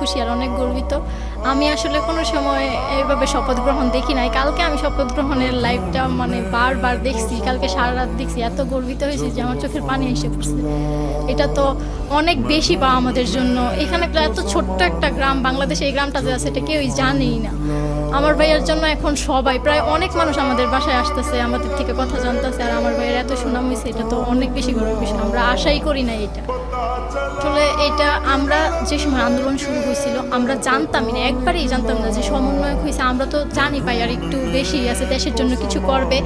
খুশি আর অনেক গর্বিত। আমি আসলে কোনো সময় এইভাবে শপথ গ্রহণ দেখি নাই। কালকে আমি শপথ গ্রহণের লাইভটা মানে বারবার দেখছি, কালকে সারা রাত দেখছি, এত গর্বিত হয়েছি যে আমার চোখের পানি এসে পড়ছে। এটা তো অনেক বেশি বা আমাদের জন্য। এখানে এত ছোট্ট একটা গ্রাম, বাংলাদেশে এই গ্রামটা যে আছে, এটা কেউই জানেই না। আমার ভাইয়ের জন্য এখন সবাই, প্রায় অনেক মানুষ আমাদের বাসায় আসতেছে, আমাদের থেকে কথা জানতেছে, আর আমার ভাইয়ের এত সুনাম হয়েছে, এটা তো অনেক বেশি গর্বের বিষয়। আমরা আশাই করি না এটা। আসলে এটা আমরা যে সময় আন্দোলন শুরু হয়েছিল আমরা জানতামই না, একবারেই জানতাম না যে সমন্বয়ক হয়েছে আমরা তো জানি পাই আর একটু বেশি আছে, দেশের জন্য কিছু করবে।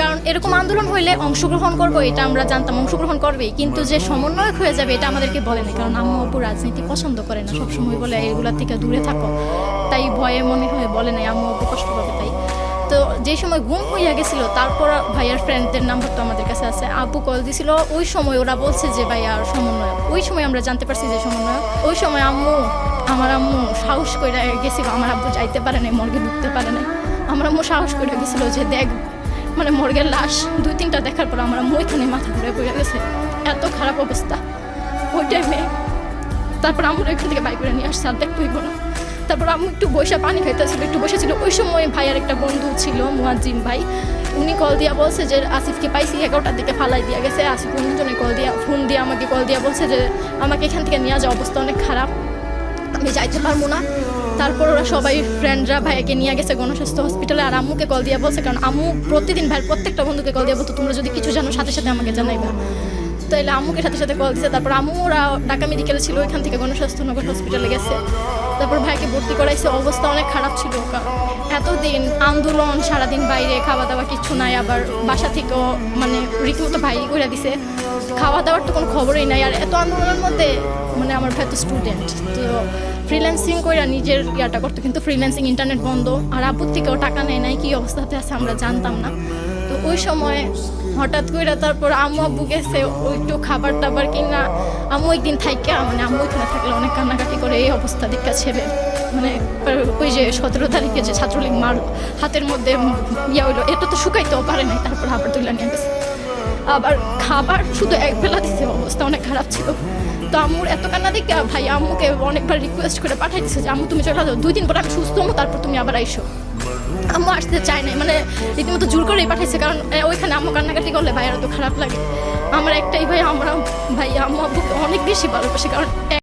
কারণ এরকম আন্দোলন হইলে অংশগ্রহণ করব, এটা আমরা জানতাম, অংশগ্রহণ করবেই। কিন্তু যে সমন্বয়ক হয়ে যাবে, এটা আমাদেরকে বলে না। কারণ আম্মু অপু রাজনীতি পছন্দ করে না, সবসময় বলে এগুলার থেকে দূরে থাকো। তাই ভয়ে মনে হয় বলে নাই, আম্মু অপু কষ্ট পাবে তাই। তো যে সময় গুম হইয়া গেছিল, তারপর ভাইয়ার ফ্রেন্ডদের নাম্বার তো আমাদের কাছে আছে। আপু কল দিছিল, ওই সময় ওরা বলছে যে ভাইয়ার সমন্বয়ক। ওই সময় আমরা জানতে পারছি যে, সমন্বয়ক, ওই সময় আম্মু, আমার আম্মু সাহস করে গেছিল, আমার আব্বু যাইতে পারে নাই, মর্গে ঢুকতে পারে নাই। আমার আম্মু সাহস করে গেছিল যে, দেখ মানে মর্গের লাশ, দুই তিনটা দেখার পর আমার ওইখানে মাথা ঘুরে পড়ে গেছে। এত খারাপ অবস্থা। ওই টাইমে তারপর আমরা এখান থেকে বাইক করে নিয়ে আসছে, আর দেখতে হইব না তারপর আমি একটু বসে পানি খাইতেছিল, একটু বসেছিল। ওই সময় ভাইয়ার একটা বন্ধু ছিল, মুয়াজ্জিম ভাই। উনি কল দিয়া বলছে যে, আসিফকে পাইছি, এগারোটার দিকে ফালাই দিয়া গেছে। আসিফ অন্যজনে কল দিয়া ফোন দিয়ে আমাকে কল দিয়া বলছে যে, আমাকে এখান থেকে নিয়ে যাওয়া অবস্থা অনেক খারাপ। আমি যাইতে পারব না। তারপর ওরা সবাই ফ্রেন্ডরা ভাইয়াকে নিয়ে গেছে গণস্বাস্থ্য হসপিটালে আর আম্মুকে কল দিয়ে বলছে, কারণ আম্মু প্রতিদিন ভাইয়ের প্রত্যেকটা বন্ধুকে কল দিয়ে বলতো, তোমরা যদি কিছু জানো, সাথে সাথে আমাকে জানাইবা। তাইলে আম্মুকে সাথে সাথে কল দিছে। তারপর আম্মু ওরা ঢাকা মেডিকেলে ছিল, ওইখান থেকে গণস্বাস্থ্য নগর হসপিটালে গেছে। তারপর ভাইকে ভর্তি করাইছে, অবস্থা অনেক খারাপ ছিল এতদিন আন্দোলন, সারাদিন বাইরে খাওয়া দাওয়া কিচ্ছু নাই, আবার বাসা থেকেও মানে রীতিমতো ভাই করে দিছে। খাওয়া দাওয়ার তো কোনো খবরই নাই, আর এত আন্দোলনের মধ্যে মানে আমার ভাই তো স্টুডেন্ট তো ফ্রিল্যান্সিং করে নিজের ইয়াটা করতো, কিন্তু ফ্রিল্যান্সিং ইন্টারনেট বন্ধ। আর আব্বুর থেকেও টাকা নেয় নাই, কি অবস্থাতে আছে আমরা জানতাম না। ওই সময় হঠাৎ করে তারপর আম্মু আব্বু গেছে একটু খাবার টাবার কিনা। আম্মু একদিন থাইকা মানে আম্মু ওইখানে থাকলে অনেক কান্নাকাটি করে, এই অবস্থা দেখা ছেলে মানে ওই যে সতেরো তারিখে যে ছাত্রলীগ মার হাতের মধ্যে ইয়া হইল, এটা তো শুকাইতেও পারে নাই, তারপর আবার তুলে নিয়ে গেছে। আবার খাবার শুধু এক বেলা দিছে, অবস্থা অনেক খারাপ ছিল। তো আম্মুর এত কান্না দেখে ভাই আম্মুকে অনেকবার রিকোয়েস্ট করে পাঠাইছে যে, আম্মু, তুমি চলে যাও, দুই দিন পর আমি সুস্থ হব, তারপর তুমি আবার আইসো। আম্মু আসতে চায় নাই মানে রীতিমতো জোর করেই পাঠাইছে, কারণ ওইখানে আম্মু কান্নাকাটি করলে ভাইয়ের তো খারাপ লাগে। আমার একটাই ভাই, আমরা, ভাই, আম্মু আব্বুকে অনেক বেশি ভালোবাসি, কারণ